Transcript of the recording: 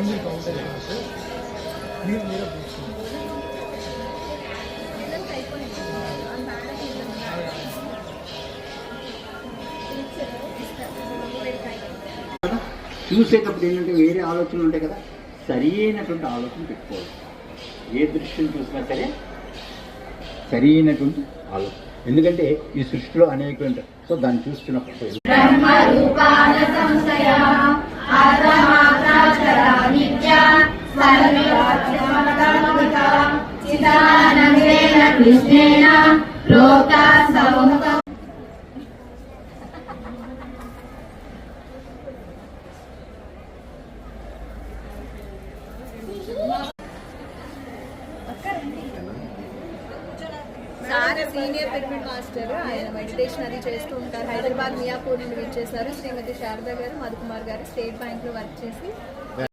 అన్ని కౌంటర్ మీరు మీరే చూసేటప్పుడు ఏంటంటే వేరే ఆలోచనలు ఉంటాయి కదా సరి అయినటువంటి ఆలోచన పెట్టుకోవాలి. ఏ దృష్టిని చూసినా సరే సరి అయినటువంటి ఆలోచన. ఎందుకంటే ఈ సృష్టిలో అనేక ఉంటాయి సో దాన్ని చూస్తున్నప్పుడు కృష్ణేన లోకా సార్ సీనియర్ పిరమిడ్ మాస్టర్ ఆయన మెడిటేషన్ అది చేస్తూ ఉంటారు. హైదరాబాద్ మియాపూర్ నుండి విచ్చేసారు శ్రీమతి శారద గారు మధుకుమార్ గారు స్టేట్ బ్యాంక్లో వర్క్ చేసి